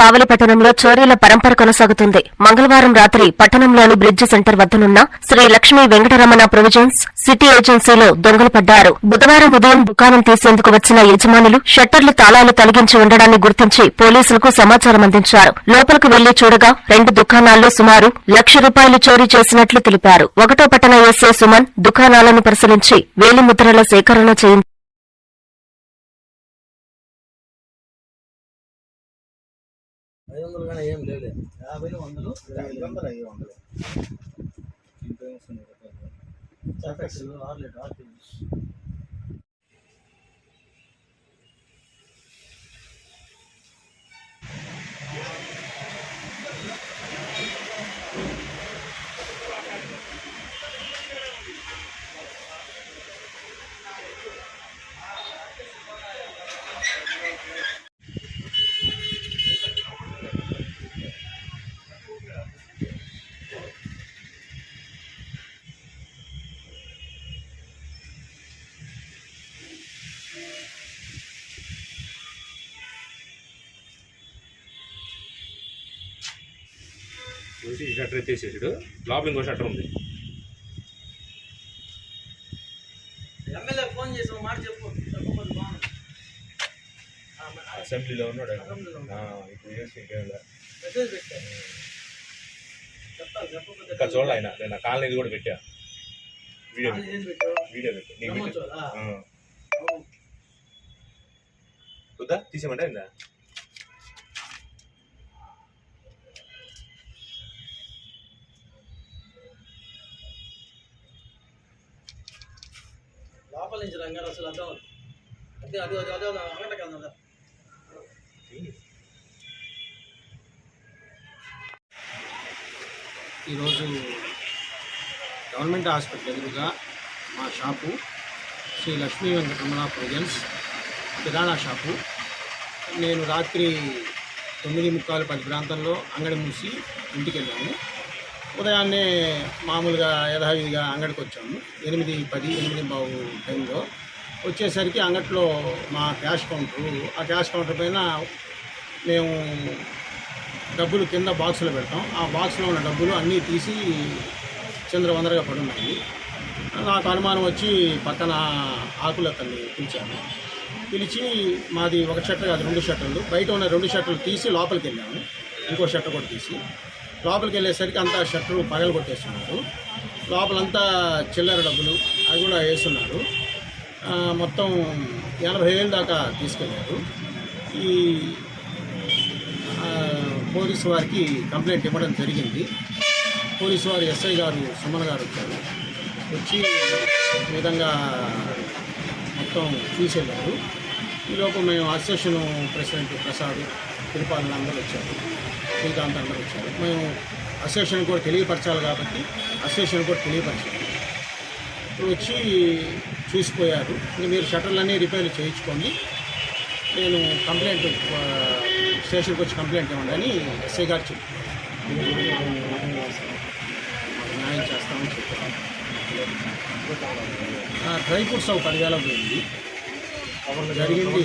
కావలి పట్టణంలో చోరీల పరంపర కొనసాగుతుంది. మంగళవారం రాత్రి పట్టణంలోని బ్రిడ్జ్ సెంటర్ వద్దనున్న శ్రీ లక్ష్మీ వెంకటరమణ ప్రొవిజన్స్ సిటీ ఏజెన్సీలో దొంగలు పడ్డారు. బుధవారం ఉదయం దుకాణం తీసేందుకు వచ్చిన యజమానులు షట్టర్లు తాళాలు తొలగించి ఉండడాన్ని గుర్తించి పోలీసులకు సమాచారం అందించారు. లోపలికి వెళ్ళి చూడగా రెండు దుకాణాల్లో సుమారు లక్ష రూపాయలు చోరీ చేసినట్లు తెలిపారు. ఒకటో పట్టణ ఎస్ఏ సుమన్ దుకాణాలను పరిశీలించి వేలిముద్రల సేకరణ చేయించారు. ఐదు వందలు కానీ ఏం లేవులే యాభైలు వందలు ఐదు వందలు ఐదు వందలు చాపెక్స్ ఆరు లీటర్ ఆరు కేజీ చూసి షట్టర్ ఎత్తేసేసాడు. లోపల ఇంకో షట్టర్ ఉంది. అసెంబ్లీలో ఉన్నాడు. ఇప్పుడు చేసి ఇంకేం చూడాలి ఆయన. నేను కాలనీ కూడా పెట్టా. వీడియో వీడియో పెట్టు నీకు పెట్టు. వద్దా? తీసేమంటే లోపల నుంచి రంగారు అసలు అర్థం అవుతుంది అదే అదే అదే అంగట కదా ఈరోజు గవర్నమెంట్ హాస్పిటల్ ఎదురుగా మా షాపు శ్రీ లక్ష్మీ వెంకటరమణ ప్రొజెన్స్ కిరాణా షాపు. నేను రాత్రి తొమ్మిది ముక్కాలు పది ప్రాంతంలో అంగడి మూసి ఇంటికి వెళ్ళాను. ఉదయాన్నే మామూలుగా యథావిధిగా అంగడికి వచ్చాము. ఎనిమిది పది ఎనిమిది బాబు టైంలో వచ్చేసరికి అంగట్లో మా క్యాష్ కౌంటరు. ఆ క్యాష్ కౌంటర్ పైన మేము డబ్బులు కింద బాక్సులో పెడతాం. ఆ బాక్స్లో ఉన్న డబ్బులు అన్నీ తీసి చంద్రవందరగా పడున్నాయి. నాకు అనుమానం వచ్చి పక్కన ఆకులు అతన్ని పిలిచాను పిలిచి మాది ఒక షట్టర్ కాదు రెండు షట్టర్లు. బయట ఉన్న రెండు షట్టర్లు తీసి లోపలికి వెళ్ళాము. ఇంకో షట్టర్ కూడా తీసి. లోపలికి వెళ్ళేసరికి అంతా షట్టర్ పగలు కొట్టేస్తున్నారు. లోపలంతా చిల్లర డబ్బులు అవి కూడా వేస్తున్నారు. మొత్తం ఎనభై వేలు దాకా తీసుకెళ్ళారు. ఈ పోలీసు వారికి కంప్లైంట్ ఇవ్వడం జరిగింది. పోలీసు వారు ఎస్ఐ గారు సుమన్ గారు వచ్చారు. వచ్చి ఈ విధంగా మొత్తం తీసుకెళ్ళారు. ఈలోపు మేము అసోసియేషన్ ప్రెసిడెంట్ ప్రసాద్ తిరుపాలన అందరూ వచ్చారు. శ్రీకాంత్ అందరూ వచ్చారు. మేము అసోసియేషన్ కూడా తెలియపరచాలి కాబట్టి అసోసియేషన్ కూడా తెలియపరచాలి ఇప్పుడు వచ్చి చూసిపోయారు. మీరు షటర్లన్నీ రిపేర్లు చేయించుకోండి నేను కంప్లైంట్ స్టేషన్కి వచ్చి కంప్లైంట్ ఇవ్వండి ఎస్ఐ గారు చెప్పారు. న్యాయం చేస్తామని చెప్పారు. డ్రై ఫ్రూట్స్ ఒక పదివేల పోయింది జరిగింది.